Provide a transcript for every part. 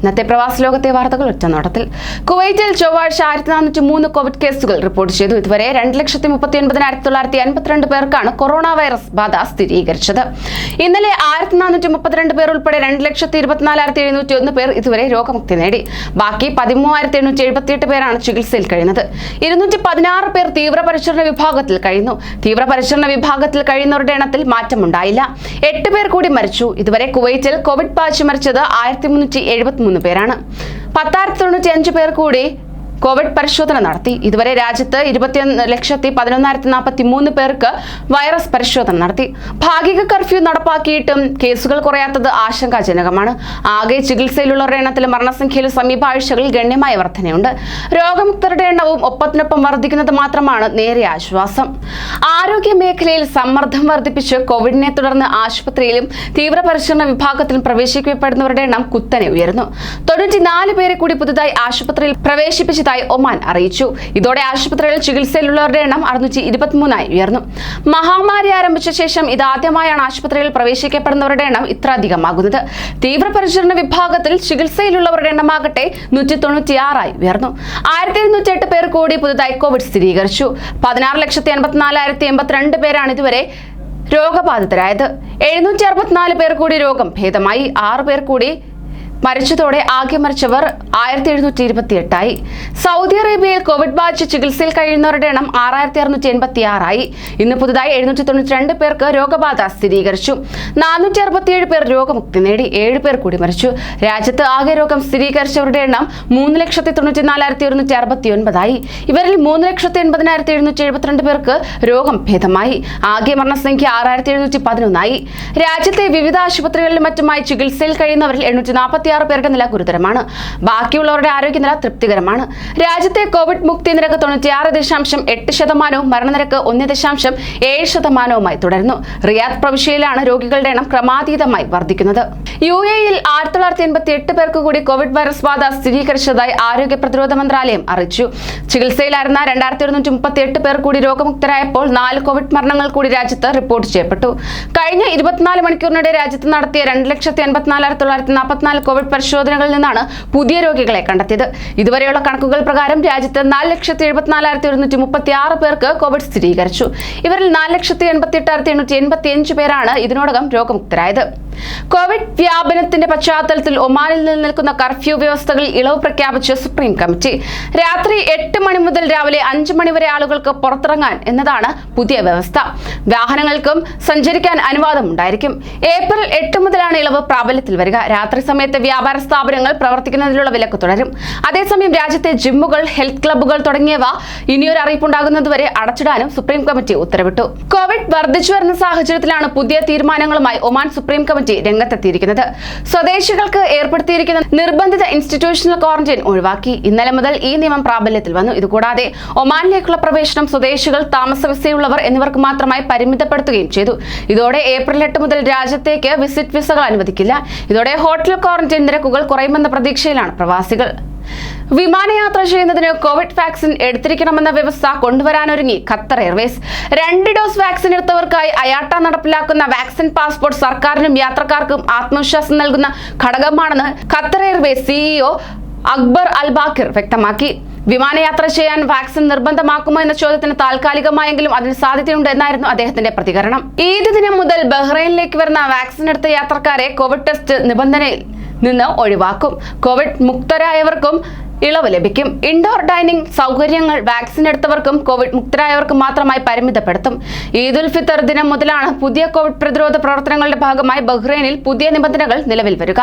ഇന്നത്തെ പ്രവാസ ലോകത്തെ വാർത്തകൾ ഒറ്റനോട്ടത്തിൽ കുവൈറ്റിൽ ചൊവ്വാഴ്ച ആയിരത്തി നാനൂറ്റി മൂന്ന് കോവിഡ് കേസുകൾ റിപ്പോർട്ട് ചെയ്തു. ഇതുവരെ രണ്ട് ലക്ഷത്തി മുപ്പത്തി ഒൻപതിനായിരത്തി തൊള്ളായിരത്തി അൻപത്തിരണ്ട് പേർക്കാണ് കൊറോണ വൈറസ് ബാധ സ്ഥിരീകരിച്ചത്. ഇന്നലെ ആയിരത്തി നാനൂറ്റി മുപ്പത്തിരണ്ട് പേർ ഉൾപ്പെടെ രണ്ട് ലക്ഷത്തി ഇരുപത്തിനാലായിരത്തി എഴുന്നൂറ്റി ഒന്ന് പേർ ഇതുവരെ രോഗമുക്തി നേടി. ബാക്കി പതിമൂവായിരത്തി എണ്ണൂറ്റി എഴുപത്തിയെട്ട് പേരാണ് ചികിത്സയിൽ കഴിയുന്നത്. ഇരുന്നൂറ്റി പതിനാറ് പേർ തീവ്രപരിചരണ വിഭാഗത്തിൽ കഴിയുന്നു. തീവ്രപരിചരണ വിഭാഗത്തിൽ കഴിയുന്നവരുടെ എണ്ണത്തിൽ മാറ്റമുണ്ടായില്ല. എട്ട് പേർ കൂടി മരിച്ചു. ഇതുവരെ കുവൈറ്റിൽ കോവിഡ് ബാധിച്ച് മരിച്ചത് ആയിരത്തി മുന്നൂറ്റി എഴുപത്തി പേരാണ്. പത്തായിരത്തി തൊണ്ണൂറ്റി അഞ്ച് പേർ കൂടി കോവിഡ് പരിശോധന നടത്തി. ഇതുവരെ രാജ്യത്ത് ഇരുപത്തിയൊന്ന് ലക്ഷത്തി പതിനൊന്നായിരത്തി നാൽപ്പത്തി മൂന്ന് പേർക്ക് വൈറസ് പരിശോധന നടത്തി. ഭാഗിക കർഫ്യൂ നടപ്പാക്കിയിട്ടും കേസുകൾ കുറയാത്തത് ആശങ്കാജനകമാണ്. ആകെ ചികിത്സയിലുള്ളവരുടെ എണ്ണത്തിൽ മരണസംഖ്യയിൽ സമീപ ആഴ്ചകളിൽ ഗണ്യമായ വർധനയുണ്ട്. രോഗമുക്തരുടെ എണ്ണവും ഒപ്പത്തിനൊപ്പം വർദ്ധിക്കുന്നത് മാത്രമാണ് നേരെ ആശ്വാസം. ആരോഗ്യ മേഖലയിൽ സമ്മർദ്ദം വർദ്ധിപ്പിച്ച് കോവിഡിനെ തുടർന്ന് ആശുപത്രിയിലും തീവ്രപരിചരണ വിഭാഗത്തിലും പ്രവേശിക്കപ്പെടുന്നവരുടെ എണ്ണം കുത്തനെ ഉയർന്നു തൊണ്ണൂറ്റിനാല് പേരെ കൂടി പുതുതായി ആശുപത്രിയിൽ പ്രവേശിപ്പിച്ചതായി ഒമാൻ അറിയിച്ചു. ഇതോടെ ആശുപത്രിയിൽ ചികിത്സയിലുള്ളവരുടെ എണ്ണം അറുന്നൂറ്റി ഇരുപത്തിമൂന്നായി ഉയർന്നു. മഹാമാരി ആരംഭിച്ച ശേഷം ഇതാദ്യമായാണ് ആശുപത്രിയിൽ പ്രവേശിക്കപ്പെടുന്നവരുടെ എണ്ണം ഇത്ര അധികമാകുന്നത്. തീവ്രപരിചരണ വിഭാഗത്തിൽ ചികിത്സയിലുള്ളവരുടെ എണ്ണമാകട്ടെ നൂറ്റി തൊണ്ണൂറ്റിയാറായി ഉയർന്നു. ആയിരത്തി ഇരുന്നൂറ്റി എട്ട് പേർ കൂടി പുതുതായി കോവിഡ് സ്ഥിരീകരിച്ചു. പതിനാറ് ലക്ഷത്തി എൺപത്തിനാലായിരത്തി എൺപത്തിരണ്ട് പേരാണ് ഇതുവരെ രോഗബാധിതരായത്. എഴുന്നൂറ്റി അറുപത്തിനാല് പേർ കൂടി രോഗം ഭേദമായി. ആറ് പേർ കൂടി മരിച്ചതോടെ ആകെ മരിച്ചവർ ആയിരത്തി എഴുന്നൂറ്റി ഇരുപത്തി എട്ടായി സൗദി അറേബ്യയിൽ കോവിഡ് ബാധിച്ച് ചികിത്സയിൽ കഴിയുന്നവരുടെ എണ്ണം ആറായിരത്തി അറുന്നൂറ്റി എൺപത്തി ആറായി ഇന്ന് പുതുതായി എഴുന്നൂറ്റി തൊണ്ണൂറ്റി രണ്ട് പേർക്ക് രോഗബാധ സ്ഥിരീകരിച്ചു. നാനൂറ്റി അറുപത്തിയേഴ് പേർ രോഗമുക്തി നേടി ഏഴ് പേർ കൂടി മരിച്ചു. രാജ്യത്ത് ആകെ രോഗം സ്ഥിരീകരിച്ചവരുടെ എണ്ണം മൂന്ന് ലക്ഷത്തി തൊണ്ണൂറ്റി നാലായിരത്തി ഒരുന്നൂറ്റി അറുപത്തി ഒൻപതായി ഇവരിൽ മൂന്ന് ലക്ഷത്തി എൺപതിനായിരത്തി എഴുന്നൂറ്റി എഴുപത്തിരണ്ട് പേർക്ക് രോഗം ഭേദമായി. ആകെ മരണസംഖ്യ ആറായിരത്തി എഴുന്നൂറ്റി പതിനൊന്നായി രാജ്യത്തെ വിവിധ ആശുപത്രികളിലും മറ്റുമായി ചികിത്സയിൽ കഴിയുന്നവരിൽ എണ്ണൂറ്റി നാൽപ്പത്തി ആറ് പേരുടെ നില ഗുരുതരമാണ്. ബാക്കിയുള്ളവരുടെ ആരോഗ്യനില തൃപ്തികരമാണ്. രാജ്യത്തെ കോവിഡ് മുക്തി നിരക്ക് തൊണ്ണൂറ്റിയാറ് ദശാംശം എട്ട് ശതമാനവും മരണനിരക്ക് ഒന്ന് ദശാംശം ഏഴ് ശതമാനവുമായി തുടരുന്നു. റിയാദ് പ്രവിശ്യയിലാണ് രോഗികളുടെ എണ്ണം ക്രമാതീതമായി വർദ്ധിക്കുന്നത്. യു എയിൽ ആയിരത്തി തൊള്ളായിരത്തി എൺപത്തി എട്ട് പേർക്ക് കൂടി കോവിഡ് വൈറസ് ബാധ സ്ഥിരീകരിച്ചതായി ആരോഗ്യ പ്രതിരോധ മന്ത്രാലയം അറിയിച്ചു. ചികിത്സയിലായിരുന്ന രണ്ടായിരത്തി ഒരുന്നൂറ്റി മുപ്പത്തി എട്ട് പേർ കൂടി രോഗമുക്തരായപ്പോൾ നാല് കോവിഡ് മരണങ്ങൾ കൂടി രാജ്യത്ത് റിപ്പോർട്ട് ചെയ്യപ്പെട്ടു. കഴിഞ്ഞ ഇരുപത്തിനാല് മണിക്കൂറിനിടെ രാജ്യത്ത് നടത്തിയ രണ്ട് ലക്ഷത്തി എൺപത്തിനാലായിരത്തി തൊള്ളായിരത്തി നാൽപ്പത്തിനാല് കോവിഡ് പരിശോധനകളിൽ നിന്നാണ് പുതിയ രോഗികളെ കണ്ടെത്തിയത്. ഇതുവരെയുള്ള കണക്കുകൾ പ്രകാരം രാജ്യത്ത് നാല് ലക്ഷത്തി എഴുപത്തിനാലായിരത്തി ഒരുന്നൂറ്റി മുപ്പത്തി ആറ് പേർക്ക് കോവിഡ് സ്ഥിരീകരിച്ചു. ഇവരിൽ നാല് ലക്ഷത്തി എൺപത്തി എട്ടായിരത്തി എണ്ണൂറ്റി എൺപത്തി അഞ്ച് പേരാണ് ഇതിനോടകം രോഗമുക്തരായത്. കോവിഡ് വ്യാപനത്തിന്റെ പശ്ചാത്തലത്തിൽ ഒമാനിൽ നിലനിൽക്കുന്ന കർഫ്യൂ വ്യവസ്ഥകളിൽ ഇളവ് പ്രഖ്യാപിച്ച് സുപ്രീം കമ്മിറ്റി. രാത്രി എട്ട് മണി മുതൽ രാവിലെ അഞ്ച് മണി വരെ ആളുകൾക്ക് പുറത്തിറങ്ങാൻ എന്നതാണ് പുതിയ വ്യവസ്ഥ. വാഹനങ്ങൾക്കും സഞ്ചരിക്കാൻ അനുവാദം ഉണ്ടായിരിക്കും. ഏപ്രിൽ എട്ട് മുതലാണ് ഇളവ് പ്രാബല്യത്തിൽ വരിക. രാത്രി സമയത്ത് വ്യാപാര സ്ഥാപനങ്ങൾ പ്രവർത്തിക്കുന്നതിലുള്ള വിലക്ക് തുടരും. അതേസമയം രാജ്യത്തെ ജിമ്മുകൾ ഹെൽത്ത് ക്ലബ്ബുകൾ തുടങ്ങിയവ ഇനിയൊരു അറിയിപ്പുണ്ടാകുന്നതുവരെ അടച്ചിടാനും സുപ്രീം കമ്മിറ്റി ഉത്തരവിട്ടു. കോവിഡ് വർദ്ധിച്ചു വരുന്ന സാഹചര്യത്തിലാണ് പുതിയ തീരുമാനങ്ങളുമായി ഒമാൻ സുപ്രീം കമ്മിറ്റി രംഗത്തെത്തിയിരിക്കുന്നത്. സ്വദേശികൾക്ക് ഏർപ്പെടുത്തിയിരിക്കുന്ന നിർബന്ധിത ഇൻസ്റ്റിറ്റ്യൂഷണൽ ക്വാറന്റൈൻ ഒഴിവാക്കി. ഇന്നലെ മുതൽ ഈ നിയമം പ്രാബല്യത്തിൽ വന്നു. ഇതുകൂടാതെ ഒമാനിലേക്കുള്ള പ്രവേശനം സ്വദേശികൾ താമസ വിസയുള്ളവർ എന്നിവർക്ക് മാത്രമായി പരിമിതപ്പെടുത്തുകയും ചെയ്തു. ഇതോടെ ഏപ്രിൽ എട്ട് മുതൽ രാജ്യത്തേക്ക് വിസിറ്റ് വിസകൾ അനുവദിക്കില്ല. ഇതോടെ ഹോട്ടൽ ക്വാറന്റൈൻ നിരക്കുകൾ കുറയുമെന്ന പ്രതീക്ഷയിലാണ് പ്രവാസികൾ. വിമാനയാത്ര ചെയ്യുന്നതിന് കോവിഡ് വാക്സിൻ എടുത്തിരിക്കണമെന്ന വ്യവസ്ഥ കൊണ്ടുവരാനൊരുങ്ങി ഖത്തർ എയർവേസ്. രണ്ട് ഡോസ് വാക്സിൻ എടുത്തവർക്കായി അയാട്ട നടപ്പിലാക്കുന്ന വാക്സിൻ പാസ്പോർട്ട് സർക്കാരിനും യാത്രക്കാർക്കും ആത്മവിശ്വാസം നൽകുന്ന ഘടകമാണെന്ന് Qatar Airways CEO Akbar Al Baker വ്യക്തമാക്കി. വിമാനയാത്ര ചെയ്യാൻ വാക്സിൻ നിർബന്ധമാക്കുമോ എന്ന ചോദ്യത്തിന് താൽക്കാലികമായെങ്കിലും അതിന് സാധ്യതയുണ്ട് എന്നായിരുന്നു അദ്ദേഹത്തിന്റെ പ്രതികരണം. ഏത് ദിനം മുതൽ ബഹ്റൈനിലേക്ക് വരുന്ന വാക്സിൻ എടുത്ത യാത്രക്കാരെ കോവിഡ് ടെസ്റ്റ് നിബന്ധനയിൽ നിന്ന് ഒഴിവാക്കും. കോവിഡ് മുക്തരായവർക്കും ഇളവ് ലഭിക്കും. ഇൻഡോർ ഡൈനിങ് സൗകര്യങ്ങൾ വാക്സിൻ എടുത്തവർക്കും കോവിഡ് മുക്തരായവർക്കും മാത്രമായി പരിമിതപ്പെടുത്തും. ഈദുൽ ഫിത്തർ ദിനം മുതലാണ് പുതിയ കോവിഡ് പ്രതിരോധ പ്രവർത്തനങ്ങളുടെ ഭാഗമായി ബഹ്റൈനിൽ പുതിയ നിബന്ധനകൾ നിലവിൽ വരിക.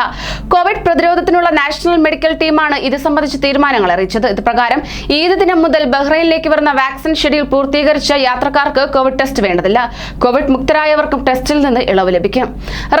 കോവിഡ് പ്രതിരോധത്തിനുള്ള നാഷണൽ മെഡിക്കൽ ടീമാണ് ഇത് സംബന്ധിച്ച് തീരുമാനങ്ങൾ അറിയിച്ചത്. ഇത് പ്രകാരം ഈദ് ദിനം മുതൽ ബഹ്റൈനിലേക്ക് വരുന്ന വാക്സിൻ ഷെഡ്യൂൾ പൂർത്തീകരിച്ച യാത്രക്കാർക്ക് കോവിഡ് ടെസ്റ്റ് വേണ്ടതില്ല. കോവിഡ് മുക്തരായവർക്കും ടെസ്റ്റിൽ നിന്ന് ഇളവ് ലഭിക്കും.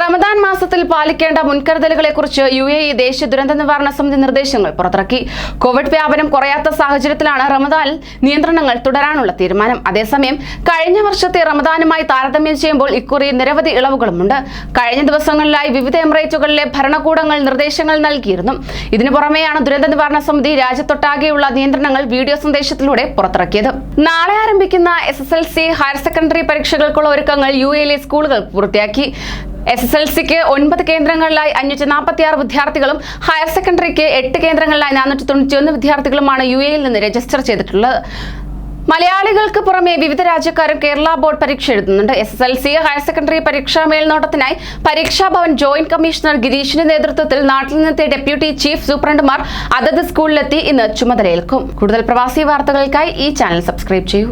റമദാൻ മാസത്തിൽ പാലിക്കേണ്ട മുൻകരുതലുകളെക്കുറിച്ച് യു എ ഇ ദേശീയ ദുരന്ത നിവാരണ സമിതി നിർദ്ദേശങ്ങൾ പുറത്തിറക്കി. കോവിഡ് വ്യാപനം കുറയാത്ത സാഹചര്യത്തിലാണ് റമദാനിൽ നിയന്ത്രണങ്ങൾ തുടരാനുള്ള തീരുമാനം. അതേസമയം കഴിഞ്ഞ വർഷത്തെ റമദാനുമായി താരതമ്യം ചെയ്യുമ്പോൾ ഇക്കുറി നിരവധി ഇളവുകളുമുണ്ട്. കഴിഞ്ഞ ദിവസങ്ങളിലായി വിവിധ എമിറേറ്റുകളിലെ ഭരണകൂടങ്ങൾ നിർദ്ദേശങ്ങൾ നൽകിയിരുന്നു. ഇതിനു പുറമെയാണ് ദുരന്ത നിവാരണ സമിതി രാജ്യത്തൊട്ടാകെയുള്ള നിയന്ത്രണങ്ങൾ വീഡിയോ സന്ദേശത്തിലൂടെ പുറത്തിറക്കിയത്. നാളെ ആരംഭിക്കുന്ന S S L C higher secondary പരീക്ഷകൾക്കുള്ള ഒരുക്കങ്ങൾ യു എയിലെ സ്കൂളുകൾ പൂർത്തിയാക്കി. എസ് എസ് എൽ സിക്ക് ഒൻപത് കേന്ദ്രങ്ങളിലായി അഞ്ഞൂറ്റി നാൽപ്പത്തി ആറ് വിദ്യാർത്ഥികളും ഹയർ സെക്കൻഡറിക്ക് എട്ട് കേന്ദ്രങ്ങളിലായി നാനൂറ്റി തൊണ്ണൂറ്റിയൊന്ന് വിദ്യാർത്ഥികളുമാണ് യു എയിൽ നിന്ന് രജിസ്റ്റർ ചെയ്തിട്ടുള്ളത്. മലയാളികൾക്ക് പുറമെ വിവിധ രാജ്യക്കാരും കേരള ബോർഡ് പരീക്ഷ എഴുതുന്നുണ്ട്. S S L C higher secondary പരീക്ഷാ മേൽനോട്ടത്തിനായി പരീക്ഷാ ഭവൻ ജോയിന്റ് കമ്മീഷണർ ഗിരീഷിന്റെ നേതൃത്വത്തിൽ നാട്ടിൽ നിന്നെത്തിയ ഡെപ്യൂട്ടി ചീഫ് സൂപ്രണ്ടുമാർ അതത് സ്കൂളിലെത്തി ഇന്ന് ചുമതലയേൽക്കും. കൂടുതൽ പ്രവാസി വാർത്തകൾക്കായി ഈ ചാനൽ സബ്സ്ക്രൈബ് ചെയ്യൂ.